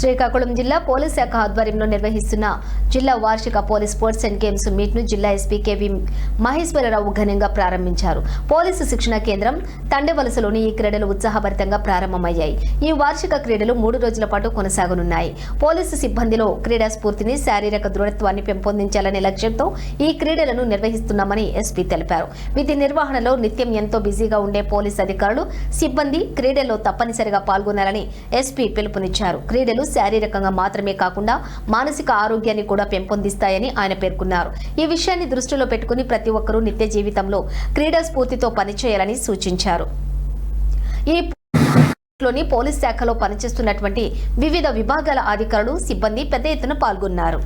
శ్రీకాకుళం జిల్లా పోలీస్ శాఖ ఆధ్వర్యంలో నిర్వహిస్తున్న జిల్లా వార్షిక పోలీస్ స్పోర్ట్స్ అండ్ గేమ్స్ మీట్ను జిల్లా ఎస్పీ కేవి మహేశ్వరరావు ఘనంగా ప్రారంభించారు. పోలీసు శిక్షణ కేంద్రం తండెవలసలోని ఈ క్రీడలు ఉత్సాహభరితంగా ప్రారంభమయ్యాయి. ఈ వార్షిక క్రీడలు మూడు రోజుల పాటు కొనసాగనున్నాయి. పోలీసు సిబ్బందిలో క్రీడా స్ఫూర్తిని శారీరక దృఢత్వాన్ని పెంపొందించాలనే లక్ష్యంతో ఈ క్రీడలను నిర్వహిస్తున్నామని ఎస్పీ తెలిపారు. విధి నిర్వహణలో నిత్యం ఎంతో బిజీగా ఉండే పోలీస్ అధికారులు సిబ్బంది క్రీడల్లో తప్పనిసరిగా పాల్గొనాలని ఎస్పీ పిలుపునిచ్చారు. క్రీడలు శారీరకంగా మాత్రమే కాకుండా మానసిక ఆరోగ్యాన్ని కూడా పెంపొందిస్తాయని ఆయన పేర్కొన్నారు. ఈ విషయాన్ని దృష్టిలో పెట్టుకుని ప్రతి ఒక్కరూ నిత్య జీవితంలో క్రీడా స్ఫూర్తితో పనిచేయాలని సూచించారు. ఈ లోని పోలీస్ శాఖలో పనిచేస్తున్నటువంటి వివిధ విభాగాల అధికారులు సిబ్బంది పెద్ద ఎత్తున పాల్గొన్నారు.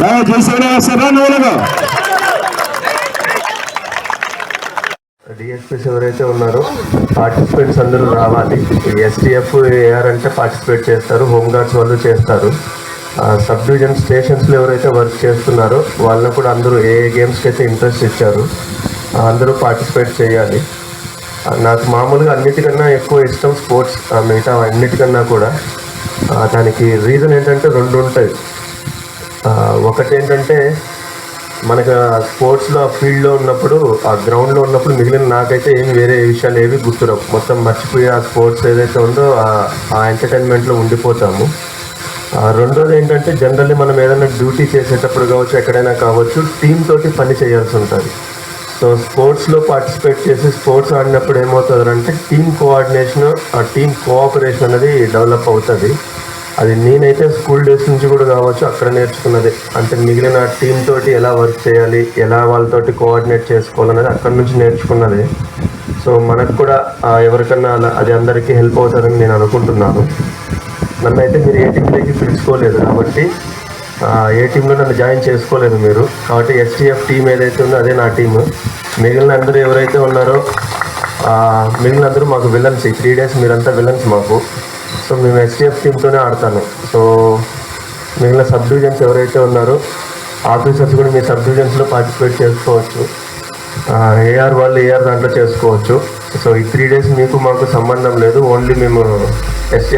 దయచేసి వస్తారా నువ్వులుగా డిఎస్పీస్ ఎవరైతే ఉన్నారో పార్టిసిపెంట్స్ అందరూ రావాలి. ఎస్టీఎఫ్ ఏఆర్ అంటే పార్టిసిపేట్ చేస్తారు హోంగార్డ్స్ వాళ్ళు చేస్తారు. సబ్ డివిజన్ స్టేషన్స్లో ఎవరైతే వర్క్ చేస్తున్నారో వాళ్ళని కూడా అందరూ ఏ గేమ్స్కి అయితే ఇంట్రెస్ట్ ఇచ్చారు అందరూ పార్టిసిపేట్ చేయాలి. నాకు మామూలుగా అన్నిటికన్నా ఎక్కువ ఇష్టం స్పోర్ట్స్ మిగతా అన్నిటికన్నా కూడా. దానికి రీజన్ ఏంటంటే రెండు ఉంటాయి. ఒకటి ఏంటంటే మనకు స్పోర్ట్స్లో ఆ ఫీల్డ్లో ఉన్నప్పుడు ఆ గ్రౌండ్లో ఉన్నప్పుడు మిగిలిన నాకైతే ఏం వేరే విషయాలు ఏవి గుర్తురావు. మొత్తం మర్చిపోయి ఆ స్పోర్ట్స్ ఏదైతే ఉందో ఆ- ఎంటర్టైన్మెంట్లో ఉండిపోతాము. ఆ, రెండోది ఏంటంటే జనరల్లీ మనం ఏదైనా డ్యూటీ చేసేటప్పుడు కావచ్చు ఎక్కడైనా కావచ్చు టీమ్ తోటి పని చేయాల్సి ఉంటుంది. సో స్పోర్ట్స్లో పార్టిసిపేట్ చేసి స్పోర్ట్స్ ఆడినప్పుడు ఏమవుతుంది అంటే టీమ్ కోఆర్డినేషన్ ఆ టీమ్ కోఆపరేషన్ అనేది డెవలప్ అవుతుంది. అది నేనైతే స్కూల్ డేస్ నుంచి కూడా కావచ్చు అక్కడ నేర్చుకున్నది. అంటే మిగిలిన టీం తోటి ఎలా వర్క్ చేయాలి ఎలా వాళ్ళతోటి కోఆర్డినేట్ చేసుకోవాలనేది అక్కడ నుంచి నేర్చుకున్నది. సో మనకు కూడా ఎవరికన్నా అలా అది అందరికీ హెల్ప్ అవుతుందని నేను అనుకుంటున్నాను. నన్ను అయితే మీరు ఏ టీంలోకి పిలుచుకోలేదు కాబట్టి ఏ టీంలో నన్ను జాయిన్ చేసుకోలేదు మీరు. కాబట్టి ఎస్టీఎఫ్ టీం ఏదైతే ఉందో అదే నా టీము మిగిలిన అందరూ ఎవరైతే ఉన్నారో మిగిలిన అందరూ మాకు విలన్స్ ఈ త్రీ డేస్ మీరంతా విలన్స్ మాకు. సో మేము ఎస్టీఎఫ్ టీమ్తోనే ఆడతాను. సో మిగిలిన సబ్ డివిజన్స్ ఎవరైతే ఉన్నారో ఆఫీసర్స్ కూడా మీ సబ్ డివిజన్స్లో పార్టిసిపేట్ చేసుకోవచ్చు. ఏఆర్ వాళ్ళు ఏఆర్ దాంట్లో చేసుకోవచ్చు. సో ఈ త్రీ డేస్ మీకు మాకు సంబంధం లేదు. ఓన్లీ మేము ఎస్టీఎఫ్